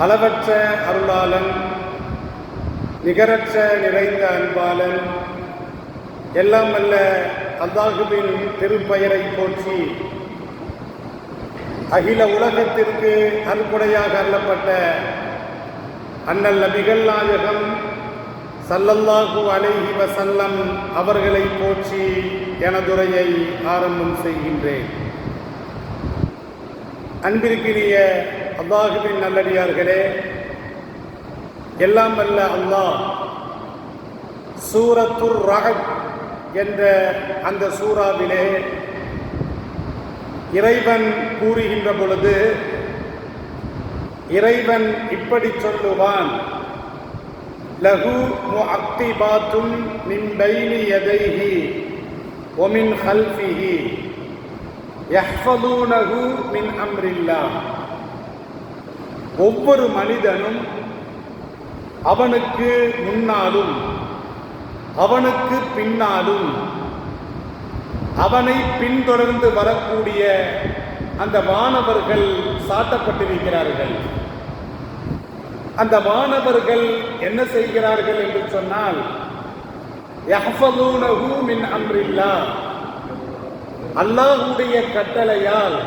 அளவற்ற அருளாளன் நிகரற்ற நிறைந்த அன்பாளன் எல்லாம் அல்ல அல்லாஹுவின் திருப்பெயரை போற்றி அகில உலகத்திற்கு அன்புடையாக அருளப்பட்ட அண்ணல் நபிகள் நாயகம் சல்லல்லாஹு அலைஹி வசல்லம் அவர்களை போற்றி எனதுரையை ஆரம்பம் செய்கின்றேன். அன்பிற்கினிய அல்லாஹுவின் நல்லடியார்களே எல்லாம் அல்ல அல்லாஹ். சூரத்துர் ரகப் என்ற அந்த சூறாவிலே இறைவன் கூறுகின்ற பொழுது இறைவன் இப்படி சொல்லுவான் லகு முஅக்திபாத்துன் மின் பைனி ஒமின் ஹல்ஃபிஹி யஹ்ஃபதூனஹு மின் அம்ரில்லா ஒவ்வொரு மனிதனும் அவனுக்கு முன்னாலும் அவனுக்கு பின்னாலும் அவனை பின்தொடர்ந்து வரக்கூடிய அந்த மாணவர்கள் சாட்டப்பட்டிருக்கிறார்கள். அந்த மாணவர்கள் என்ன செய்கிறார்கள் என்று சொன்னால் யஹ்ஃபதூனஹு மின் அம்ரில்லா அல்லாஹ்வுடைய கட்டளையால்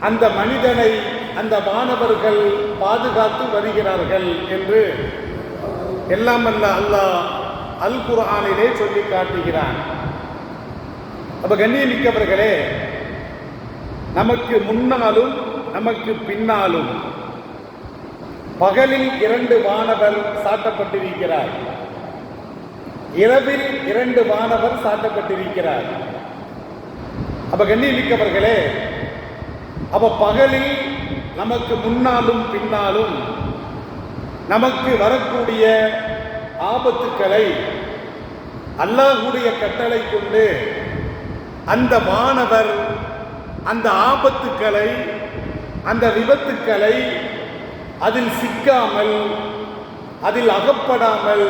அந்த மனிதனை அந்த மாணவர்கள் பாதுகாத்து வருகிறார்கள் என்று எல்லாம் அல்ல அல்லாஹ் அல் குர்ஆனிலே சொல்லி காட்டுகிறான். அப்ப கண்ணியமிக்கவர்களே நமக்கு முன்னாலும் நமக்கு பின்னாலும் பகலில் இரண்டு வானவர் சாட்டப்பட்டிருக்கிறார். இரவில் இரண்டு வானவர் சாட்டப்பட்டிருக்கிறார். அப்ப கண்ணியமிக்கவர்களே அப்ப பகலில் நமக்கு முன்னாலும் பின்னாலும் நமக்கு வரக்கூடிய ஆபத்துக்களை அல்லாஹுடைய கட்டளை கொண்டு அந்த மாணவர் அந்த ஆபத்துக்களை அந்த விபத்துக்களை அதில் சிக்காமல் அதில் அகப்படாமல்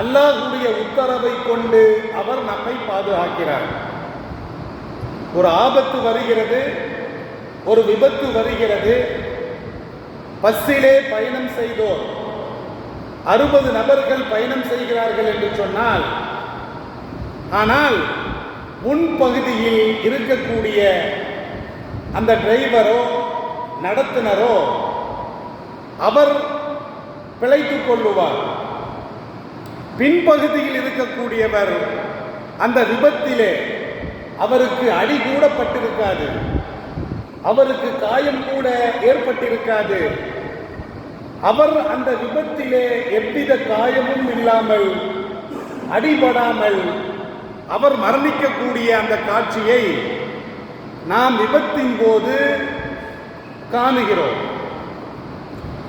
அல்லாஹுடைய உத்தரவை கொண்டு அவர் நம்மை பாதுகாக்கிறார். ஒரு ஆபத்து வருகிறது ஒரு விபத்து வருகிறது. பஸ்ஸிலே பயணம் செய்தோர். அறுபது நபர்கள் பயணம் செய்கிறார்கள் என்று சொன்னால் ஆனால் முன்பகுதியில் இருக்கக்கூடிய அந்த டிரைவரோ நடத்துனரோ அவர் பிழைத்துக் கொள்ளுவார். பின்பகுதியில் இருக்கக்கூடியவர் அந்த விபத்திலே அவருக்கு அடி கூடப்பட்டிருக்காது. அவருக்கு காயம் கூட ஏற்பட்டிருக்காது. அவர் அந்த விபத்திலே எவ்வித காயமும் இல்லாமல் அடிபடாமல் அவர் மரணிக்கக்கூடிய அந்த காட்சியை நாம் விபத்தின் போது காணுகிறோம்.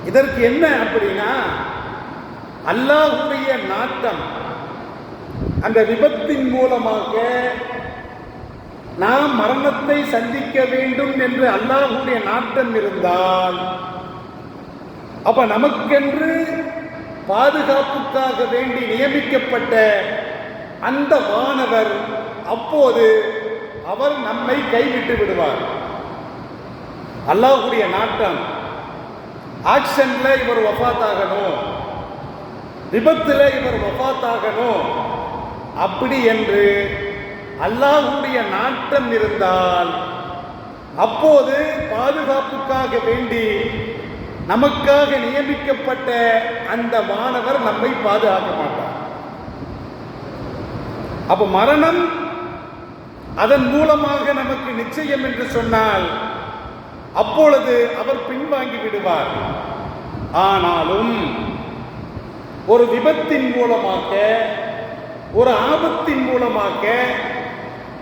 இதற்கு என்ன அப்படின்னா அல்லாஹுடைய நாட்டம் அந்த விபத்தின் மூலமாக நாம் மரணத்தை சந்திக்க வேண்டும் என்று அல்லாஹுடைய நாட்டம் இருந்தால் அப்ப நமக்கென்று பாதுகாப்புக்காக வேண்டி நியமிக்கப்பட்ட அந்த மாணவர் அப்போது அவர் நம்மை கைவிட்டு விடுவார். அல்லாஹுடைய நாட்டம். ஆக்ஷன்ல இவர் வஃபாத்தாகணும் விபத்துல இவர் வஃபாத்தாகணும் அப்படி என்று அல்லாஹுடைய நாட்டம் இருந்தால் அப்போது பாதுகாப்புக்காக வேண்டி நமக்காக நியமிக்கப்பட்ட அந்த மாணவர் நம்மை பாதுகாக்க மாட்டார். அப்ப மரணம் அதன் மூலமாக நமக்கு நிச்சயம் என்று சொன்னால் அப்பொழுது அவர் பின்வாங்கி விடுவார். ஆனாலும் ஒரு விபத்தின் மூலமாக ஒரு ஆபத்தின் மூலமாக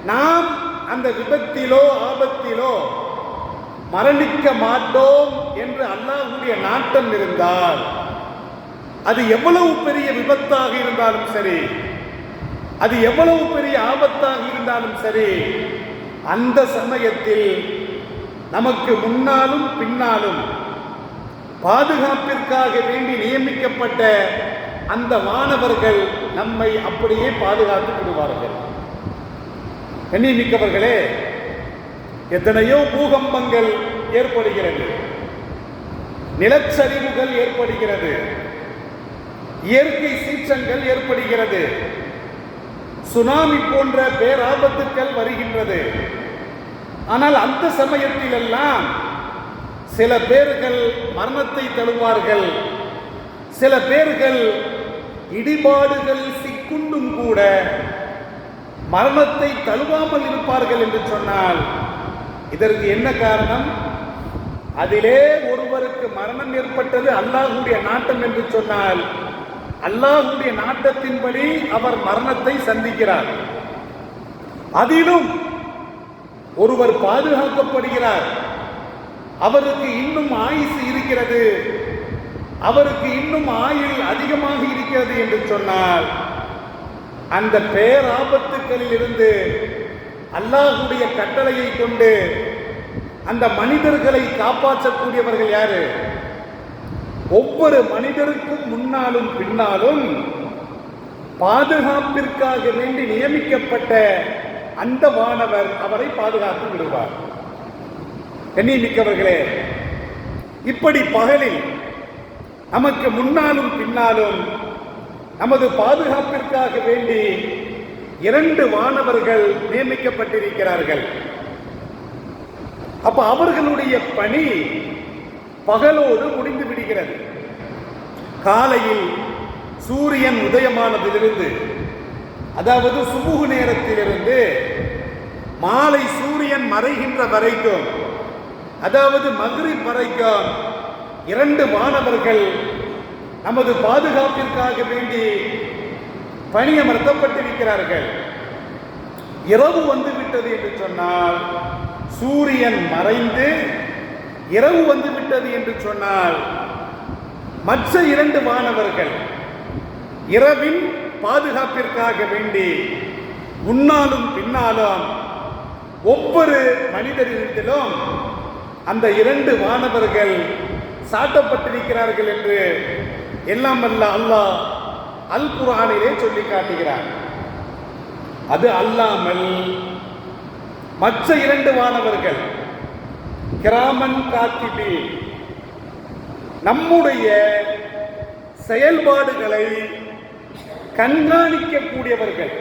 நாம் அந்த விபத்திலோ ஆபத்திலோ மரணிக்க மாட்டோம் என்று அல்லாஹுடைய நாட்டம் இருந்தால் அது எவ்வளவு பெரிய விபத்தாக இருந்தாலும் சரி அது எவ்வளவு பெரிய ஆபத்தாக இருந்தாலும் சரி அந்த சமயத்தில் நமக்கு முன்னாலும் பின்னாலும் பாதுகாப்பிற்காக வேண்டி நியமிக்கப்பட்ட அந்த மாணவர்கள் நம்மை அப்படியே பாதுகாத்து விடுவார்கள் எண்ணிமிக்கவர்களே எத்தனையோ பூகம்பங்கள் ஏற்படுகிறது. நிலச்சரிவுகள் ஏற்படுகிறது. இயற்கை சீற்றங்கள் ஏற்படுகிறது. சுனாமி போன்ற பேராபத்துக்கள் வருகின்றது. ஆனால் அந்த சமயத்திலெல்லாம் சில பேர்கள் மரணத்தை தழுவார்கள். சில பேர்கள் இடிபாடுகள் சிக்குண்டும் கூட மரணத்தை தழுவாமல் இருப்பார்கள் என்று சொன்னால் இதற்கு என்ன காரணம்? அதிலே ஒருவருக்கு மரணம் ஏற்பட்டது அல்லாஹுடைய நாட்டம் என்று சொன்னால் அல்லாஹுடைய நாட்டத்தின்படி அவர் மரணத்தை சந்திக்கிறார். அதிலும் ஒருவர் பாதுகாக்கப்படுகிறார். அவருக்கு இன்னும் ஆயுசு இருக்கிறது. அவருக்கு இன்னும் ஆயுள் அதிகமாக இருக்கிறது என்று சொன்னால் அந்த பேராபத்துக்களில் இருந்து அல்லாஹுடைய கட்டளையை கொண்டு அந்த மனிதர்களை காப்பாற்றக்கூடியவர்கள் யாரு? ஒவ்வொரு மனிதருக்கும் முன்னாலும் பின்னாலும் பாதுகாப்பிற்காக வேண்டி நியமிக்கப்பட்ட அந்த மாணவர் அவரை பாதுகாத்து விடுவார். கண்ணியமிக்கவர்களே இப்படி பகலில் நமக்கு முன்னாலும் பின்னாலும் நமது பாதுகாப்பிற்காக வேண்டி இரண்டு மாணவர்கள் நியமிக்கப்பட்டிருக்கிறார்கள். அப்ப அவர்களுடைய பணி பகலோடு முடிந்து விடுகிறது. காலையில் சூரியன் உதயமானதிலிருந்து அதாவது சுமுகு நேரத்திலிருந்து மாலை சூரியன் மறைகின்ற வரைக்கும் அதாவது மதுரை வரைக்கும் இரண்டு மாணவர்கள் நமது பாதுகாப்பிற்காக வேண்டி பணியமர்த்தப்பட்டிருக்கிறார்கள். இரவு வந்து விட்டது என்று சொன்னால் சூரியன் மறைந்து இரவு வந்து விட்டது என்று சொன்னால் மற்ற இரண்டு மாணவர்கள் இரவின் பாதுகாப்பிற்காக வேண்டி முன்னாலும் பின்னாலும் ஒவ்வொரு மனிதரிடத்திலும் அந்த இரண்டு மாணவர்கள் சாட்டப்பட்டிருக்கிறார்கள் என்று எல்லாம் அல்ல அல்லாஹ் அல் குரானிலே சொல்லி காட்டுகிறார். அது அல்லாமல் மற்ற இரண்டு மாணவர்கள் கிராமன் காத்திபி நம்முடைய செயல்பாடுகளை கண்காணிக்கக்கூடியவர்கள்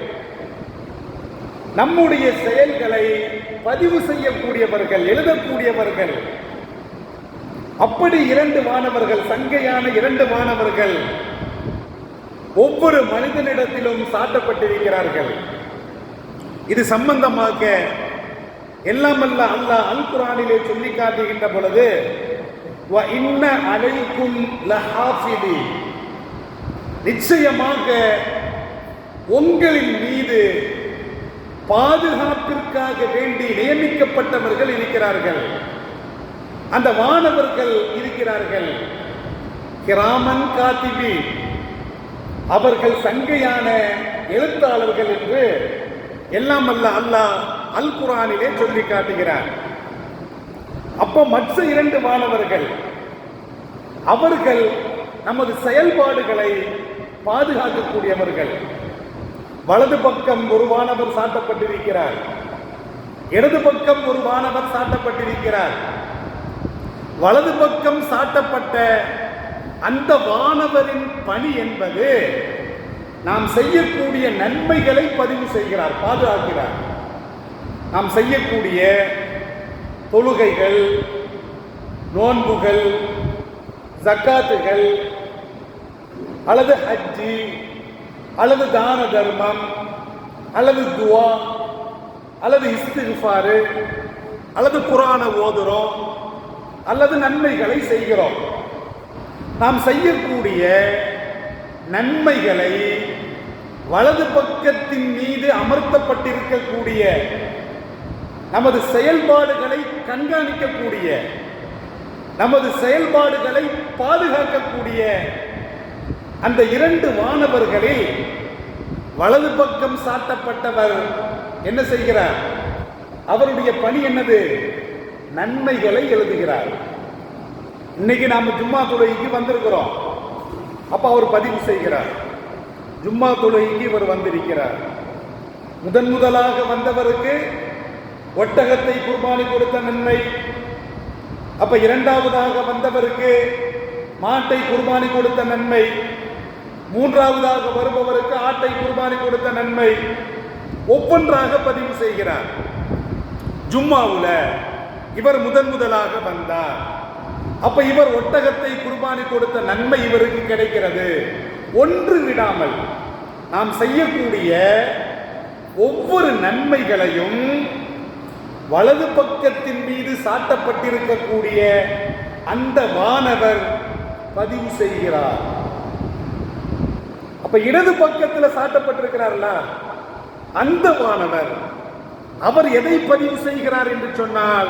நம்முடைய செயல்களை பதிவு செய்யக்கூடியவர்கள் எழுதக்கூடியவர்கள் அப்படி இரண்டு மாணவர்கள் சங்கையான இரண்டு மாணவர்கள் ஒவ்வொரு மனிதனிடத்திலும் சாட்டப்பட்டிருக்கிறார்கள். இது சம்பந்தமாக எல்லாம் அல்ல அல்லாஹ் அல் குரானிலே சொல்லி காட்டுகின்ற பொழுது இன்ன அலைக்கும் லஹாஃபிதி நிச்சயமாக உங்களின் மீது பாதுகாப்பிற்காக வேண்டி நியமிக்கப்பட்டவர்கள் இருக்கிறார்கள். அந்த வானவர்கள் இருக்கிறார்கள். கிராமன் காத்திபி. அவர்கள் சங்கையான எழுத்தாளர்கள் என்று எல்லாம் அல்ல அல்லாஹ் அல் குரானிலே சொல்லி காட்டுகிறார். அப்ப மற்ற இரண்டு மாணவர்கள் அவர்கள் நமது செயல்பாடுகளை பாதுகாக்கக்கூடியவர்கள். வலது பக்கம் ஒரு மாணவர் சாட்டப்பட்டிருக்கிறார் இடது பக்கம் ஒரு மாணவர் சாட்டப்பட்டிருக்கிறார். வலது பக்கம் சாட்டப்பட்ட அந்த வானவரின் பணி என்பது நாம் செய்யக்கூடிய நன்மைகளை பதிவு செய்கிறார் பாதுகாக்கிறார். நாம் செய்யக்கூடிய தொழுகைகள் நோன்புகள் ஜக்காத்துகள் அல்லது ஹஜ்ஜி அல்லது தான தர்மம் அல்லது துவா அல்லது இஸ்திஃபாரு அல்லது புராண ஓதுறோம் அல்லது நன்மைகளை செய்கிறோம். நாம் செய்யக்கூடிய நன்மைகளை வலது பக்கத்தின் மீது அமர்த்தப்பட்டிருக்கக்கூடிய நமது செயல்பாடுகளை கண்காணிக்கக்கூடிய நமது செயல்பாடுகளை பாதுகாக்கக்கூடிய அந்த இரண்டு மாணவர்களில் வலது பக்கம் சாட்டப்பட்டவர் என்ன செய்கிறார்? அவருடைய பணி என்னது? நன்மைகளை எழுதுகிறார். இன்னைக்கு நாம ஜும்மா தொழுகைக்கு வந்திருக்கிறோம். அப்ப அவர் பதிவு செய்கிறார். ஜும்மா தொழுகைக்கு இவர் வந்திருக்கிறார். முதன் முதலாக வந்தவருக்கு ஒட்டகத்தை குர்பானி கொடுத்த நன்மை. அப்ப இரண்டாவதாக வந்தவருக்கு மாட்டை குர்பானி கொடுத்த நன்மை. மூன்றாவதாக வருபவருக்கு ஆட்டை குர்பானி கொடுத்த நன்மை. ஒவ்வொன்றாக பதிவு செய்கிறார். ஜும்மாவுல இவர் முதன் முதலாக வந்தார். அப்ப இவர் ஒட்டகத்தை குர்பானி கொடுத்த நன்மை இவருக்கு கிடைக்கிறது. ஒன்று விடாமல் நாம் செய்யக்கூடிய ஒவ்வொரு நன்மைகளையும் வலது பக்கத்தின் மீது சாட்டப்பட்டிருக்கக்கூடிய அந்த வானவர் பதிவு செய்கிறார். அப்ப இடது பக்கத்தில் சாட்டப்பட்டிருக்கிறார்ல அந்த வானவர் அவர் எதை பதிவு செய்கிறார் என்று சொன்னால்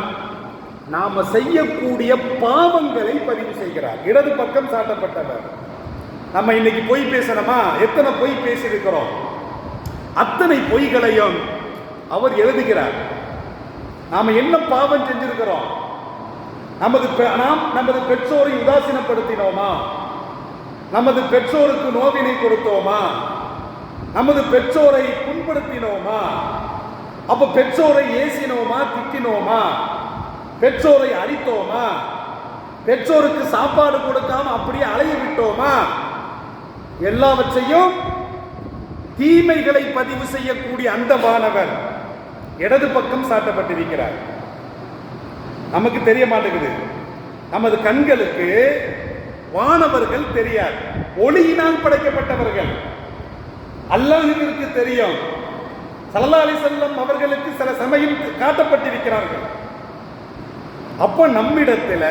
நாம செய்யக்கூடிய பாவங்களை பதிவு செய்கிறார். இடது பக்கம் சாட்டப்பட்டவர். நம்ம இன்னைக்கு பொய் பேசணுமா? எத்தனை பொய் பேசியிருக்கிறோம்? அத்தனை பொய்களையும் அவர் எழுதுகிறார். நாம என்ன பாவம் செஞ்சிருக்கிறோம்? நமது பெ- நாம் நமது பெற்றோரை உதாசீனப்படுத்தினோமா? நமது பெற்றோருக்கு நோவினை கொடுத்தோமா? நமது பெற்றோரை புண்படுத்தினோமா? அப்ப பெற்றோரை ஏசினோமா திட்டினோமா? பெற்றோரை அழித்தோமா? பெற்றோருக்கு சாப்பாடு கொடுக்காம அப்படியே அலைய விட்டோமா? எல்லாவற்றையும் தீமைகளை பதிவு செய்யக்கூடிய அந்த மாணவர் இடது பக்கம் சாட்டப்பட்டிருக்கிறார். நமக்கு தெரிய மாட்டேங்குது. நமது கண்களுக்கு வானவர்கள் தெரியாது. ஒளியினால் படைக்கப்பட்டவர்கள். அல்லாஹுவிற்கு தெரியும். சல்லா அலி செல்லம் அவர்களுக்கு சில சமயம் காட்டப்பட்டிருக்கிறார்கள். அப்போ நம்மிடத்தில்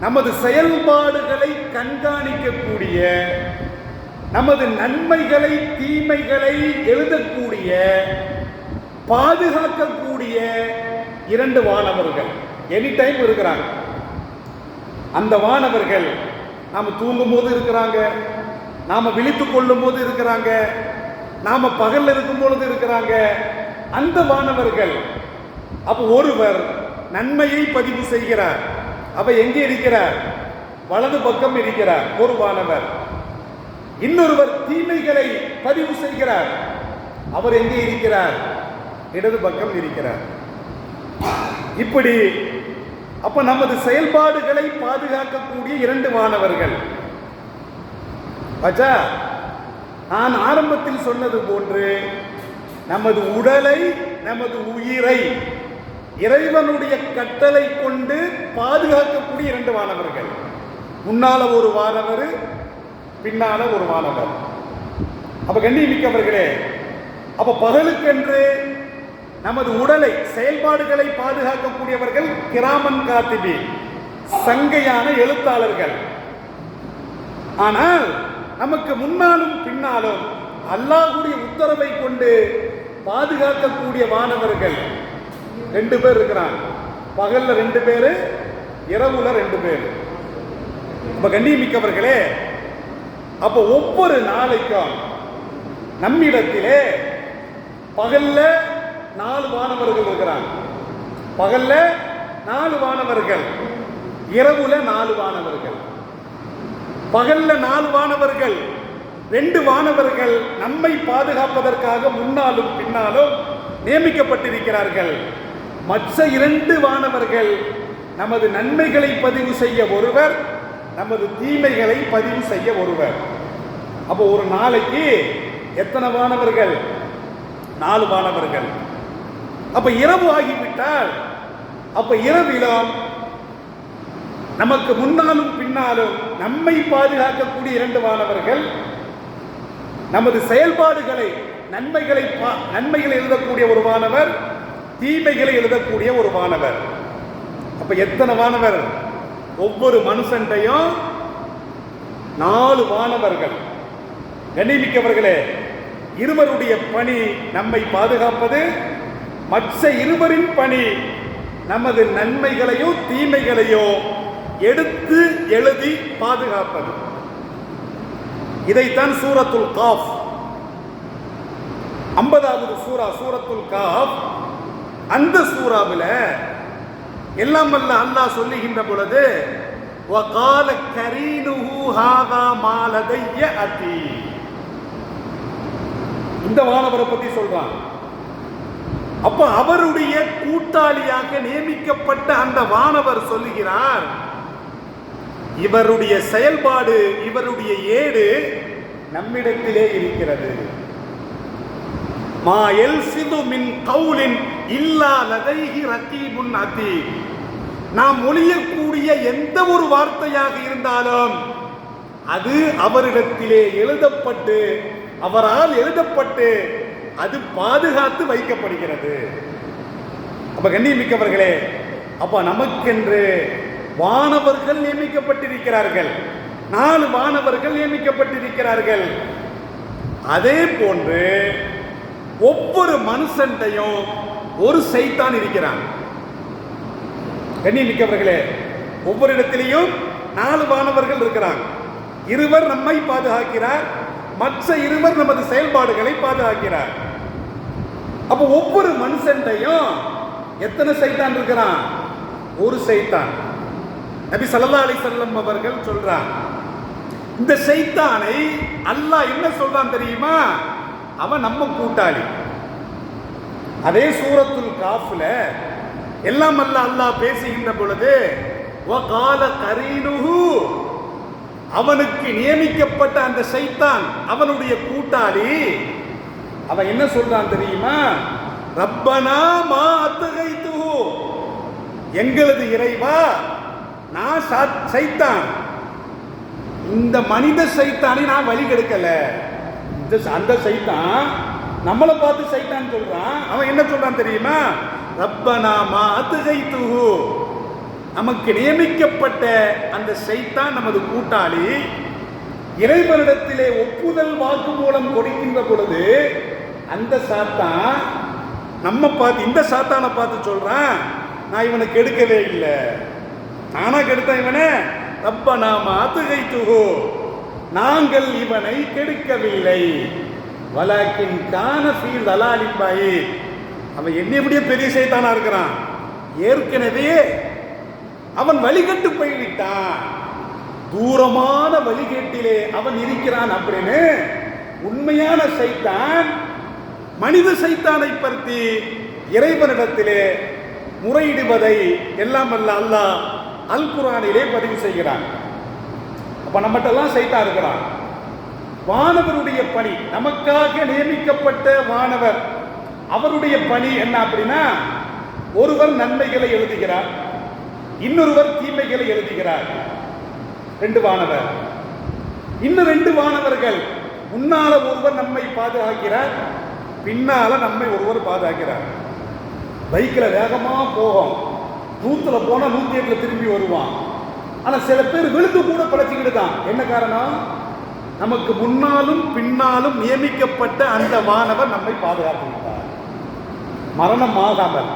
நமது செயல்பாடுகளை கண்காணிக்கக்கூடிய நமது நன்மைகளை தீமைகளை எழுதக்கூடிய பாதுகாக்கக்கூடிய இரண்டு வானவர்கள். எனி டைம் இருக்கிறாங்க. அந்த வானவர்கள் நாம் தூங்கும் போது இருக்கிறாங்க நாம் விழித்து கொள்ளும் போது இருக்கிறாங்க நாம் பகலில் இருக்கும் பொழுது இருக்கிறாங்க. அந்த வானவர்கள் அப்போ ஒருவர் நன்மையை பதிவு செய்கிறார். அவ எங்கே இருக்கிறார்? வலது பக்கம் இருக்கிறார் ஒரு வானவர் இன்னொருவர் தீமைகளை பதிவு செய்கிறார். அவர் எங்கே இருக்கிறார்? இடது பக்கம் இருக்கிறார். இப்படி அப்ப நமது செயல்பாடுகளை பாதுகாக்கக்கூடிய இரண்டு மாணவர்கள். பச்சா நான் ஆரம்பத்தில் சொன்னது போன்று நமது உடலை நமது உயிரை இறைவனுடைய கட்டளை கொண்டு பாதுகாக்கக்கூடிய இரண்டு மாணவர்கள் முன்னால ஒரு வானவர் பின்னால ஒரு வானவர். அப்ப கண்ணியமிக்கவர்களே அப்ப பகலுக்கென்று நமது உடலை செயல்பாடுகளை பாதுகாக்கக்கூடியவர்கள் கிராமன் காத்திபி சங்கையான எழுத்தாளர்கள். ஆனால் நமக்கு முன்னாலும் பின்னாலும் அல்லாஹுடைய உத்தரவை கொண்டு பாதுகாக்கக்கூடிய மாணவர்கள் ரெண்டு பேர் இருக்கிறாங்க. பகல்ல ரெண்டு பேர் இரவுல ரெண்டு பேர். இப்ப கண்ணியமிக்கவர்களே அப்ப ஒவ்வொரு நாளைக்கும் நம்மிடத்திலே பகல்ல நாலு வானவர்கள் இருக்கிறாங்க. பகல்ல நாலு வானவர்கள் இரவுல நாலு வானவர்கள். பகல்ல நாலு வானவர்கள் ரெண்டு வானவர்கள் நம்மை பாதுகாப்பதற்காக முன்னாலும் பின்னாலும் நியமிக்கப்பட்டிருக்கிறார்கள். மற்ற இரண்டு வானவர்கள் நமது நன்மைகளை பதிவு செய்ய ஒருவர் நமது தீமைகளை பதிவு செய்ய ஒருவர். அப்போ ஒரு நாளைக்கு எத்தனை வானவர்கள்? நாலு வானவர்கள். அப்ப இரவு ஆகிவிட்டால் அப்ப இரவிலும் நமக்கு முன்னாலும் பின்னாலும் நம்மை பாதுகாக்கக்கூடிய இரண்டு மாணவர்கள் நமது செயல்பாடுகளை நன்மைகளை பா- நன்மைகளை எழுதக்கூடிய ஒரு மாணவர் தீமைகளை எழுதக்கூடிய ஒரு மாணவர். அப்ப எத்தனை மாணவர்? ஒவ்வொரு மனுஷன்டையும் நாலு மாணவர்கள். கண்ணிமிக்கவர்களே இருவருடைய பணி நம்மை பாதுகாப்பது மற்ற இருவரின் பணி நமது நன்மைகளையோ தீமைகளையோ எடுத்து எழுதி பாதுகாப்பது. இதைத்தான் சூரத்துல் காஃப். ஐம்பதாவது சூரா சூரத்துல் காஃப். அந்த சூறாவில் எல்லாம் வல்ல அல்லாஹ் சொல்லுகின்ற பொழுது وَقَالَ كَرِينُهُ هَذَا مَا لَدَيَّ عَتِيدٌ இந்த வானவரை பத்தி சொல்றான் அப்ப அவருடைய கூட்டாளியாக நியமிக்கப்பட்ட அந்த வானவர் சொல்லுகிறார் இவருடைய செயல்பாடு இவருடைய ஏடு நம்மிடத்திலே இருக்கிறது மா எல்சிது மின் கவுலின் இல்லா லதைஹி ரகீபுன் அதி நாம் ஒழியக்கூடிய எந்த ஒரு வார்த்தையாக இருந்தாலும் அது அவரிடத்திலே எழுதப்பட்டு அவரால் எழுதப்பட்டு அது பாதுகாத்து வைக்கப்படுகிறது. அப்ப கண்ணியமிக்கவர்களே அப்ப நமக்கென்று வானவர்கள் நியமிக்கப்பட்டிருக்கிறார்கள். நாலு வானவர்கள் நியமிக்கப்பட்டிருக்கிறார்கள். அதே போன்று ஒவ்வொரு மனுஷன்டையும் ஒரு சைத்தான் இருக்கிறான். கண்ணியமிக்கவர்களே ஒவ்வொரு இடத்திலையும் நாலு மாணவர்கள் இருக்கிறாங்க. இருவர் நம்மை பாதுகாக்கிறார் மற்ற இருவர் நமது செயல்பாடுகளை பாதுகாக்கிறார். அப்ப ஒவ்வொரு மனுஷன்டையும் எத்தனை சைத்தான் இருக்கிறான்? ஒரு சைத்தான். நபி சல்லா அலி வஸல்லம் அவர்கள் சொல்றான் இந்த சைத்தானை அல்லாஹ் என்ன சொல்றான் தெரியுமா? அவன் நம்ம கூட்டாளி. அதே சூரத்துல் காஃபில் எல்லாம் அல்ல அல்லாஹ் பேசுகின்ற பொழுது கால கரீனுஹு. அவனுக்கு நியமிக்கப்பட்ட அந்த சைத்தான் அவனுடைய கூட்டாளி. அவன் என்ன சொல்றான் தெரியுமா? ரப்பனா மா அத்தகைத்து எங்களது இறைவா நான் சைத்தான். இந்த மனித சைத்தானை நான் வழி கெடுக்கலை. இந்த அந்த சைத்தான் நம்மளை பார்த்து சைத்தான் சொல்றான். அவன் என்ன சொல்றான் தெரியுமா? ரப்பனா மா நமக்கு நியமிக்கப்பட்ட அந்த சைத்தான் நமது கூட்டாளி. இறைவனிடத்திலே ஒப்புதல் வாக்கு மூலம் கொடுக்கின்ற பொழுது அந்த சாத்தான் நம்ம பார்த்து இந்த சாத்தானை பார்த்து சொல்றான் நான் இவனுக்கு எடுக்கவே இல்லை. நானா கெடுத்தேன் இவனை? தப்ப நாம அத்துகைத்துகோ நாங்கள் இவனை கெடுக்கவில்லை. வலாக்கின் கான ஃபீல் தலாலிப்பாயி. அவன் என்ன எப்படியே பெரிய சைத்தானா இருக்கிறான். ஏற்கனவே அவன் வழிகட்டு போய்விட்டான். தூரமான வழிகேட்டிலே அவன் இருக்கிறான் அப்படின்னு உண்மையான சைத்தான் மனித சைத்தானை பற்றி இறைவனிடத்திலே முறையிடுவதை எல்லாம் அல்ல அல்லாஹ் அல் குரானிலே பதிவு செய்கிறான். அப்ப நம்மகிட்டலாம் சைத்தான் இருக்கிறான் வானவருடைய பணி நமக்காக நியமிக்கப்பட்ட வானவர் அவருடைய பணி என்ன அப்படின்னா ஒருவர் நன்மைகளை எழுதுகிறார் இன்னொருவர் தீமைகளை எழுதுகிறார். ரெண்டு வானவர். இன்னும் ரெண்டு வானவர்கள் முன்னால ஒருவர் நம்மை பாதுகாக்கிறார் பின்னால நம்மை ஒருவர் பாதுகாக்கிறார். பைக்கில் வேகமாக போகும். நூத்துல போனா நூத்தி எட்டுல திரும்பி வருவான். ஆனா சில பேர் விழுந்து கூட பழச்சிக்கிட்டு தான். என்ன காரணம்? நமக்கு முன்னாலும் பின்னாலும் நியமிக்கப்பட்ட அந்த வானவர் நம்மை பாதுகாக்கின்றார் மரணம் ஆகாமல்.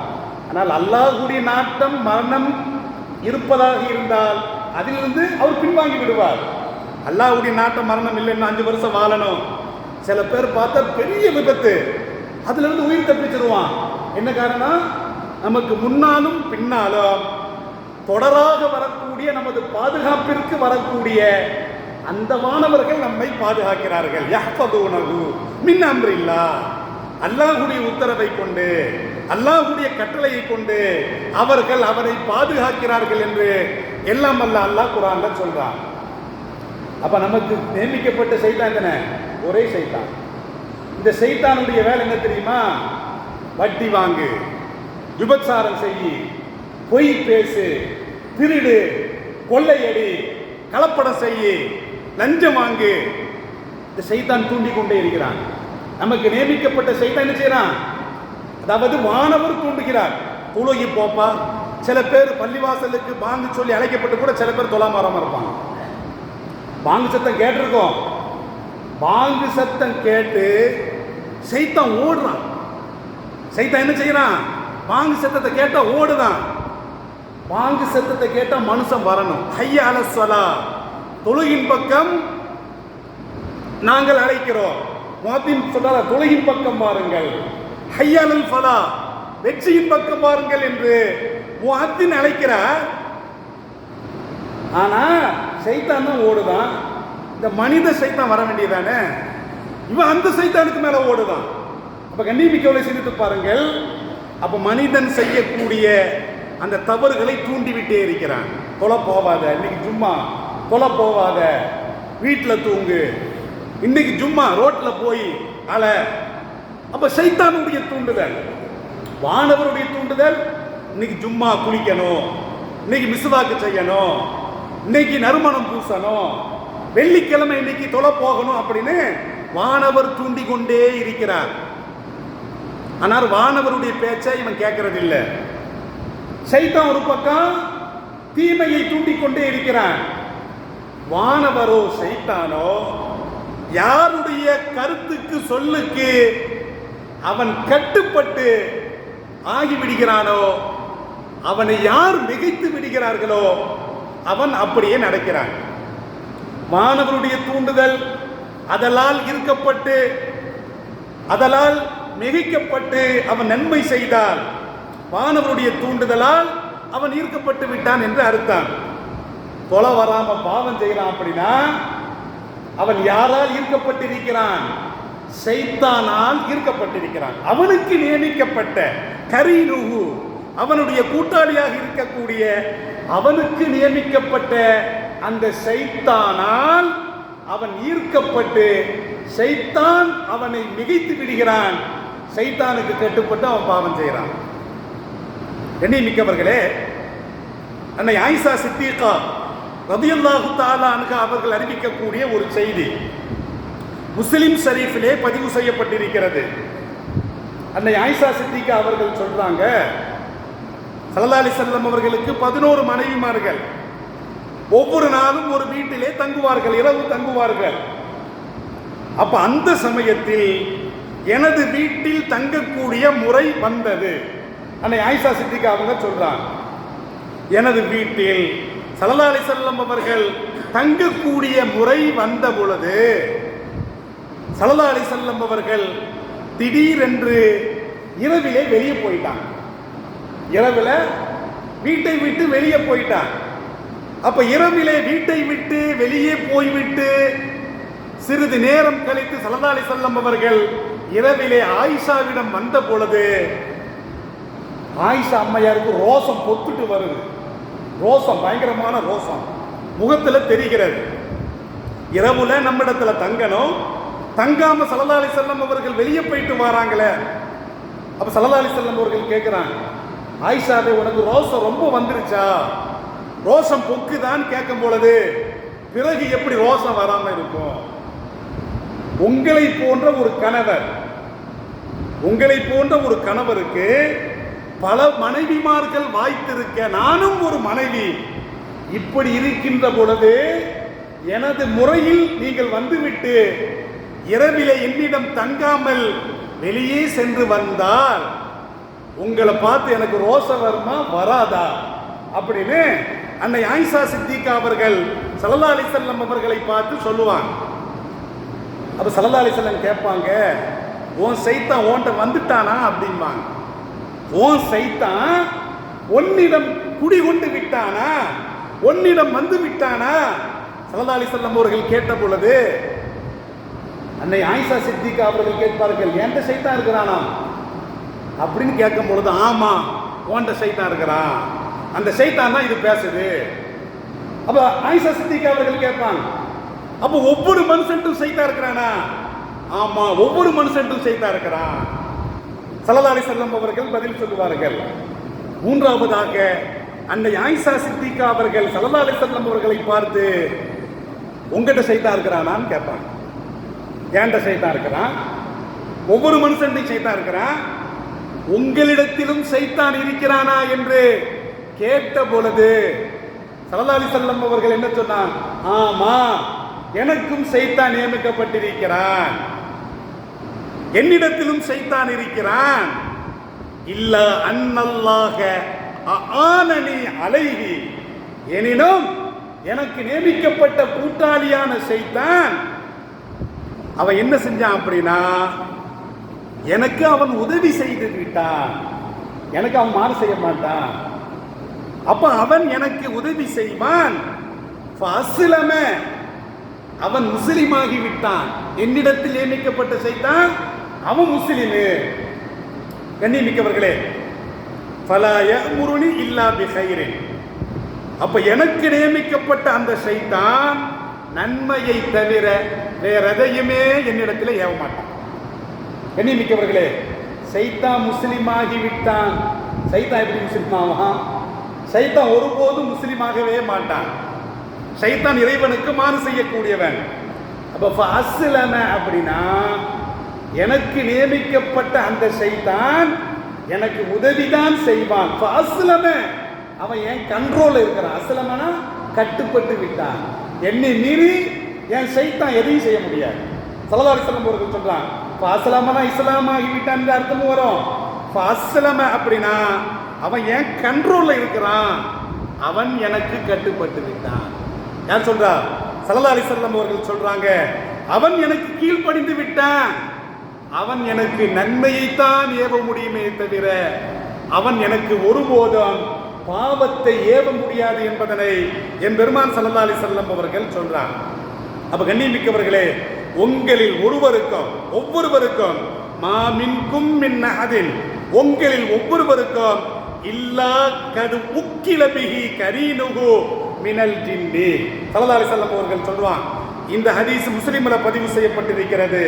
ஆனால் அல்லாஹுடைய நாட்டம் மரணம் இருப்பதாக இருந்தால் அதிலிருந்து அவர் பின்வாங்கி விடுவார். அல்லாஹ்வுடைய நாட்டம் மரணம் இல்லைன்னு அஞ்சு வருஷம் வாழணும். சில பேர் பார்த்தா பெரிய விபத்து. அதுல இருந்து உயிர் தப்பிச்சிருவான். என்ன காரணம்? நமக்கு முன்னாலும் பின்னாலும் தொடராக வரக்கூடிய நமது பாதுகாப்பிற்கு வரக்கூடிய அந்த மாணவர்கள் நம்மை பாதுகாக்கிறார்கள். யஹ்பதுனஹு மின் அம்ரில்லா. அல்லாஹ்வுடைய உத்தரவை கொண்டு அல்லாஹ்வுடைய கட்டளையை கொண்டு அவர்கள் அவரை பாதுகாக்கிறார்கள் என்று எல்லாம் அல்ல அல்லாஹ் குரான்ல சொல்றான். அப்ப நமக்கு நியமிக்கப்பட்ட செய்தான் தானே? ஒரே செய்தான் இந்த செய்தானுடைய வேலை என்ன தெரியுமா? வட்டி வாங்கு விபச்சாரம் செய்யி பொய் பேசு திருடு கொள்ளையடி கலப்படம் செய்யி லஞ்சம் வாங்கு. இந்த சைத்தான் தூண்டி கொண்டே இருக்கிறான். நமக்கு நியமிக்கப்பட்ட சைத்தான் என்ன செய்யறான்? அதாவது வானவர் தூண்டுகிறார். துளகி போப்பா சில பேர் பள்ளிவாசலுக்கு பாங்கு சொல்லி அழைக்கப்பட்டு கூட சில பேர் தொலாமரமா இருப்பாங்க. பாங்கு சத்தம் கேட்டிருக்கோம். பாங்கு சத்தம் கேட்டு சைத்தான் ஓடுறான். சைத்தான் என்ன செய்யறான்? பாங்கு சத்தத்தை கேட்டால் ஓடுதான். வாங்கு சத்தத்தை கேட்டால் மனுஷன் வரணும். ஹைய அலஸ்வலா தொழுகின் பக்கம் நாங்கள் அழைக்கிறோம். முஹத்தின் சொல்லாத தொழுகின் பக்கம் பாருங்கள் ஹையாலல் ஃபலா. வெற்றியின் பக்கம் பாருங்கள் என்று முஹத்தின் அழைக்கிறார். ஆனா சைத்தான் தான் ஓடுதான். இந்த மனித சைத்தான் வர வேண்டியதானே? இவன் அந்த சைத்தானுக்கு மேல ஓடுதான். அப்ப கண்ணியமிக்கவளை சிந்தித்து பாருங்கள். அப்ப மனிதன் செய்யக்கூடிய அந்த தவறுகளை தூண்டிவிட்டே இருக்கிறான். கொலை போவாத இன்னைக்கு ஜும்மா கொலை போவாத வீட்டில் தூங்கு. இன்னைக்கு சும்மா ரோட்டில் போய் அல. அப்ப சைத்தானுடைய தூண்டுதல். வானவருடைய தூண்டுதல். இன்னைக்கு ஜும்மா குளிக்கணும். இன்னைக்கு மிசுவாக்கு செய்யணும். இன்னைக்கு நறுமணம் பூசணும். வெள்ளிக்கிழமை இன்னைக்கு தொலை போகணும் அப்படின்னு வானவர் தூண்டி கொண்டே இருக்கிறார். ஆனால் வானவருடைய பேச்சை இவன் கேட்கறதில்லை. சைத்தான் ஒரு பக்கம் தீமையை தூண்டிக்கொண்டே இருக்கிறான். வானவரோ சைத்தானோ யாருடைய கருத்துக்கு சொல்லுக்கு அவன் கட்டுப்பட்டு ஆகிவிடுகிறானோ அவனை யார் மிகைத்து விடுகிறார்களோ அவன் அப்படியே நடக்கிறான். மாணவருடைய தூண்டுதல் அதலால் இருக்கப்பட்டு அதலால் மிகைக்கப்பட்டு அவன் நன்மை செய்தால் வானவருடைய தூண்டுதலால் அவன் ஈர்க்கப்பட்டு விட்டான் என்று அர்த்தம். கொலை வராம பாவம் செய்யறான் அப்படின்னா அவன் யாரால் ஈர்க்கப்பட்டிருக்கிறான்? சைத்தானால் ஈர்க்கப்பட்டிருக்கிறான். அவனுக்கு நியமிக்கப்பட்ட கரீனுகு அவனுடைய கூட்டாளியாக இருக்கக்கூடிய அவனுக்கு நியமிக்கப்பட்ட அந்த சைத்தானால் அவன் ஈர்க்கப்பட்டு சைத்தான் அவனை மிகைத்து விடுகிறான். சைத்தானுக்கு கட்டுப்பட்டு அவன் பாவம் செய்கிறான் எண்ணி மிக்கவர்களே அன்னை ஆயிஷா சித்திகா ரதியல்லாஹு தாலா அன்ஹா அவர்கள் அறிவிக்கக்கூடிய ஒரு செய்தி முஸ்லிம் ஷரீஃபிலே பதிவு செய்யப்பட்டிருக்கிறது. அன்னை ஆயிஷா சித்திகா அவர்கள் சொல்றாங்க சல்லாலி செல்லம் அவர்களுக்கு பதினோரு மனைவிமார்கள் ஒவ்வொரு நாளும் ஒரு வீட்டிலே தங்குவார்கள் இரவு தங்குவார்கள். அப்ப அந்த சமயத்தில் எனது வீட்டில் தங்கக்கூடிய முறை வந்தது. அன்னை ஆயிஷா சித்திகா அவங்க சொல்றாங்க. எனது வீட்டில் சலலாளி செல்லம் அவர்கள் தங்கக்கூடிய முறை வந்த பொழுது சலலாளி செல்லம் அவர்கள் திடீரென்று இரவிலே வெளியே போயிட்டாங்க. இரவில் வீட்டை விட்டு வெளியே போயிட்டாங்க. அப்ப இரவிலே வீட்டை விட்டு வெளியே போய்விட்டு சிறிது நேரம் கழித்து சல்லல்லாஹு செல்லம் அவர்கள் இரவிலே ஆயிஷாவிடம் வந்த பொழுது ஆயிஷா அம்மையாருக்கு ரோசம் பொத்துட்டு வருது. ரோசம் பயங்கரமான ரோசம். முகத்தில் தெரிகிறது. இரவுல நம்மிடத்துல தங்கணும். தங்காம சல்லல்லாஹு செல்லம் அவர்கள் வெளியே போயிட்டு வராங்களே. அப்ப சல்லல்லாஹு அலைஹி வஸல்லம் அவர்கள் கேட்கிறாங்க ஆயிஷாவே உனக்கு ரோசம் ரொம்ப வந்துருச்சா? ரோசம் பொக்குதான் கேட்கும் பொழுது பிறகு எப்படி ரோசம் வராம இருக்கும்? உங்களை போன்ற ஒரு கணவர் உங்களை போன்ற ஒரு கணவருக்கு பல மனைவிமார்கள் வாய்த்திருக்க நானும் ஒரு மனைவி. இப்படி இருக்கின்ற பொழுது எனது முறையில் நீங்கள் வந்துவிட்டு இரவிலே என்னிடம் தங்காமல் வெளியே சென்று வந்தால் உங்களை பார்த்து எனக்கு ரோசவர்மா வராதா? அப்படின்னு அன்னை ஆயிஷா சித்திகா அவர்கள் சல்லல்லா அலிசல்லம் அவர்களை பார்த்து சொல்லுவாங்க. அப்ப சல்லல்லா அலிசல்லம் கேட்பாங்க உன் சைத்தான் ஓன்ட்ட வந்துட்டானா? அப்படிம்பாங்க. ஓன் சைத்தான் உன்னிடம் குடிகொண்டு விட்டானா? உன்னிடம் வந்து விட்டானா? சல்லல்லா செல்லம் அவர்கள் கேட்ட பொழுது அன்னை ஆயிஷா சித்திகா அவர்கள் கேட்பார்கள் என்கிட்ட சைத்தான் இருக்கிறானா அப்படின்னு கேட்கும் பொழுது ஆமா உன்கிட்ட சைத்தான் இருக்கிறான். அந்த சைத்தான் தான் இது பேசுது. அப்ப ஆயிஷா சித்திகா அவர்கள் கேட்பாங்க அப்போ ஒவ்வொரு மனுஷன்ட்டும் சைத்தா இருக்கிறானா? ஆமா ஒவ்வொரு மனுஷன்ட்டும் சைத்தா இருக்கிறான். சல்லல்லாஹு செல்லம் அவர்கள் பதில் சொல்லுவார்கள். மூன்றாவதாக அன்னை ஆயிஷா சித்திகா அவர்கள் சல்லல்லாஹு செல்லம் அவர்களை பார்த்து உங்ககிட்ட சைத்தா இருக்கிறானான்னு கேட்பாங்க. ஏன்ட்ட சைத்தா இருக்கிறான்? ஒவ்வொரு மனுஷன்டையும் சைத்தா இருக்கிறான். உங்களிடத்திலும் சைத்தான் இருக்கிறானா? என்று கேட்ட பொழுது சல்லல்லாஹு செல்லம் அவர்கள் என்ன சொன்னான்? ஆமா எனக்கும் சைத்தான் நியமிக்கப்பட்டிருக்கிறான். என்னிடத்திலும் சைத்தான் இருக்கிறான். இல்ல அன்னல்லாக ஆனனி அலைகி எனினும் எனக்கு நியமிக்கப்பட்ட கூட்டாளியான சைத்தான். அவன் என்ன செஞ்சான் அப்படின்னா எனக்கு அவன் உதவி செய்து விட்டான். எனக்கு அவன் மாறு செய்ய மாட்டான். அப்ப அவன் எனக்கு உதவி செய்வான். அவன் முஸ்லிமாகி விட்டான். என்னிடத்தில் நியமிக்கப்பட்ட செய்தான் அவன் முஸ்லீமு. கண்ணியமிக்கவர்களே ஃபலா முருளி இல்லா பிகைரின் அப்ப எனக்கு நியமிக்கப்பட்ட அந்த சைதான் நன்மையை தவிர வேற எதையுமே என்னிடத்தில் ஏவ மாட்டான். கண்ணியமிக்கவர்களே சைத்தான் முஸ்லீம் ஆகிவிட்டான் சைத்தான் எப்படி முஸ்லீம் ஆகும் சைத்தான் ஒருபோதும் முஸ்லீமாகவே மாட்டான். சைத்தான் இறைவனுக்கு மாறு செய்யக்கூடியவன். அப்ப அஸ்லம அப்படின்னா எனக்கு நியமிக்கப்பட்ட அந்த செய்தான் எனக்கு உதவிதான் செய்வான். அசலம அவன் என் கண்ட்ரோல் இருக்கிறான். அசலமனா கட்டுப்பட்டு விட்டான். என்னை மீறி என் செய்தான் எதையும் செய்ய முடியாது. சல்லல்லாஹு அலைஹி வஸல்லம் சொல்றான் இப்போ ஃபாஸ்லமனா இஸ்லாம் ஆகிவிட்டான் அர்த்தமும் வரும். ஃபாஸ்லம அப்படின்னா அவன் என் கண்ட்ரோல்ல இருக்கிறான். அவன் எனக்கு கட்டுப்பட்டு விட்டான். யார் சொல்றா? சலதாரி செல்லம் அவர்கள் சொல்றாங்க அவன் எனக்கு கீழ்ப்படிந்து விட்டான். அவன் எனக்கு நன்மையைத்தான் ஏவ முடியுமே தவிர அவன் எனக்கு ஒருபோதும் பாவத்தை ஏவ முடியாது என்பதனை என் பெருமான் சல்லா அலி செல்லம் அவர்கள் சொல்றான் அப்ப கண்ணியமிக்கவர்களே உங்களில் ஒருவருக்கும் ஒவ்வொருவருக்கும் மாமின்கும் மின் உங்களில் ஒவ்வொருவருக்கும் இல்லா கது உக்கிலபிகி கரீனுகு மினல் ஜின்னி. சல்லா அலி செல்லம் அவர்கள் சொல்றான் இந்த ஹதீஸ் முஸ்லீமில் பதிவு செய்யப்பட்டிருக்கிறது.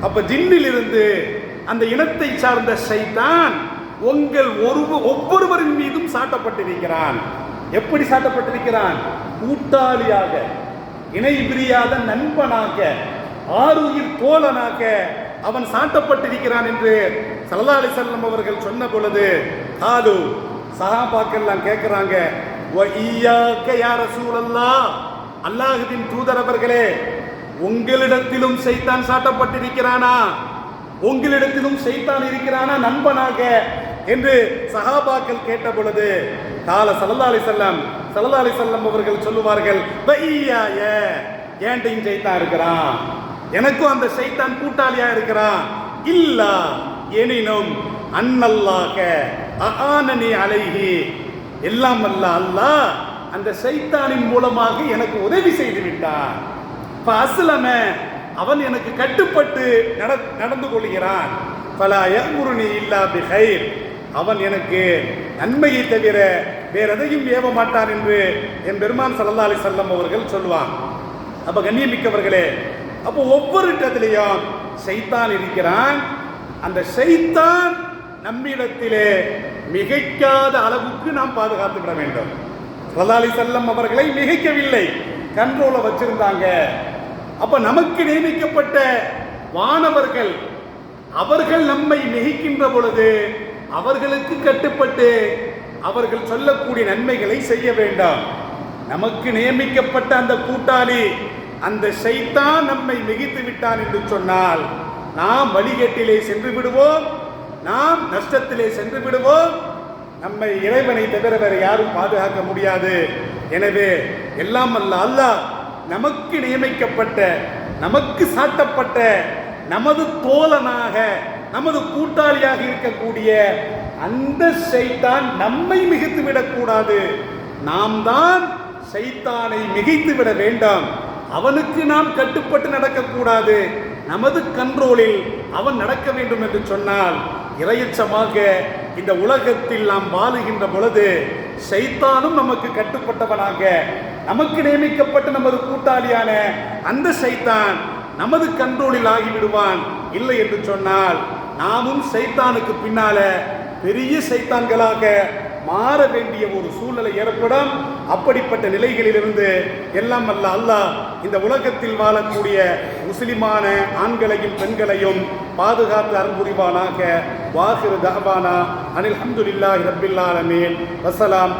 அப்போ ஜின்னிலிருந்து அந்த இனத்தை சார்ந்த ஷைத்தான் உங்கள் ஒரு ஒவ்வொருவரின் மீதும் சாட்டப்பட்டிருக்கிறான். எப்படி சாட்டப்பட்டிருக்கிறான்? கூட்டாளியாக இணை பிரியாத நண்பனாக ஆறுயிர் தோழனாக அவன் சாட்டப்பட்டிருக்கிறான் என்று சல்லா அலி செல்லம் அவர்கள் சொன்ன பொழுது காலு சகாபாக்கெல்லாம் கேட்குறாங்க யார ஈயாக்க அல்லாஹுவின் தூதர் அவர்களே உங்களிடத்திலும் சைத்தான் சாட்டப்பட்டிருக்கிறானா? உங்களிடத்திலும் சைத்தான் இருக்கிறானா நண்பனாக? என்று சஹாபாக்கள் கேட்ட பொழுது கால சல்லா அலி செல்லம் சல்லா அலி செல்லம் அவர்கள் சொல்லுவார்கள் "பையாய, ஏன்டையும் சைத்தான் இருக்கிறான்? எனக்கும் அந்த சைத்தான் கூட்டாளியா இருக்கிறான். இல்லா எனினும் அன்னல்லாக அஹானனி அலைகி எல்லாம் அல்ல அல்லாஹ் அந்த சைத்தானின் மூலமாக எனக்கு உதவி செய்து விட்டான். இப்ப அஸ்லம அவன் எனக்கு கட்டுப்பட்டு நட- நடந்து கொள்கிறான். பல யமுருனி இல்லா பிஹைர். அவன் எனக்கு நன்மையை தவிர வேற எதையும் ஏவ மாட்டான் என்று என் பெருமான் சல்லா அலி செல்லம் அவர்கள் சொல்லுவான் அப்ப கண்ணியமிக்கவர்களே அப்போ ஒவ்வொரு இடத்திலையும் சைத்தான் இருக்கிறான். அந்த சைத்தான் நம்மிடத்திலே மிகைக்காத அளவுக்கு நாம் பாதுகாத்துவிட வேண்டும். சல்லா செல்லம் அவர்களை மிகைக்கவில்லை. கண்ட்ரோலை வச்சிருந்தாங்க. அப்ப நமக்கு நியமிக்கப்பட்ட வானவர்கள் அவர்கள் நம்மை மிகிக்கின்ற பொழுது அவர்களுக்கு கட்டுப்பட்டு அவர்கள் சொல்லக்கூடிய நன்மைகளை செய்ய வேண்டாம். நமக்கு நியமிக்கப்பட்ட அந்த கூட்டாளி அந்த சைத்தான் நம்மை மிகித்து விட்டான் என்று சொன்னால் நாம் வழிகேட்டிலே சென்று விடுவோம் நாம் நஷ்டத்திலே சென்று விடுவோம் நம்மை இறைவனை தவிர வேறு யாரும் பாதுகாக்க முடியாது. எனவே எல்லாம் அல்ல அல்லாஹ் நமக்கு நியமிக்கப்பட்ட நமக்கு சாட்டப்பட்ட நமது தோழனாக நமது கூட்டாளியாக இருக்கக்கூடிய அந்த சைத்தான் நம்மை மிகுத்து விடக்கூடாது. நாம் தான் சைத்தானை மிகைத்து விட வேண்டாம். அவனுக்கு நாம் கட்டுப்பட்டு நடக்கக்கூடாது. நமது கண்ட்ரோலில் அவன் நடக்க வேண்டும் என்று சொன்னால் இரையச்சமாக இந்த உலகத்தில் நாம் வாழுகின்ற பொழுது சைத்தானும் நமக்கு கட்டுப்பட்டவனாக நமக்கு நியமிக்கப்பட்ட நமது கூட்டாளியான அந்த சைத்தான் நமது கண்ட்ரோலில் ஆகிவிடுவான். இல்லை என்று சொன்னால் நாமும் சைத்தானுக்கு பின்னால பெரிய சைத்தான்களாக மாற வேண்டிய ஒரு சூழ்நிலை ஏற்படும். அப்படிப்பட்ட நிலைகளிலிருந்து எல்லாம் அல்ல அல்லாஹ் இந்த உலகத்தில் வாழக்கூடிய முஸ்லிமான ஆண்களையும் பெண்களையும் பாதுகாத்து அருள்புரிவானாக வாசிறு தஹபானா அனில் ஹம்துலில்லாஹி ரப்பில் வசலாம். அசலாம்.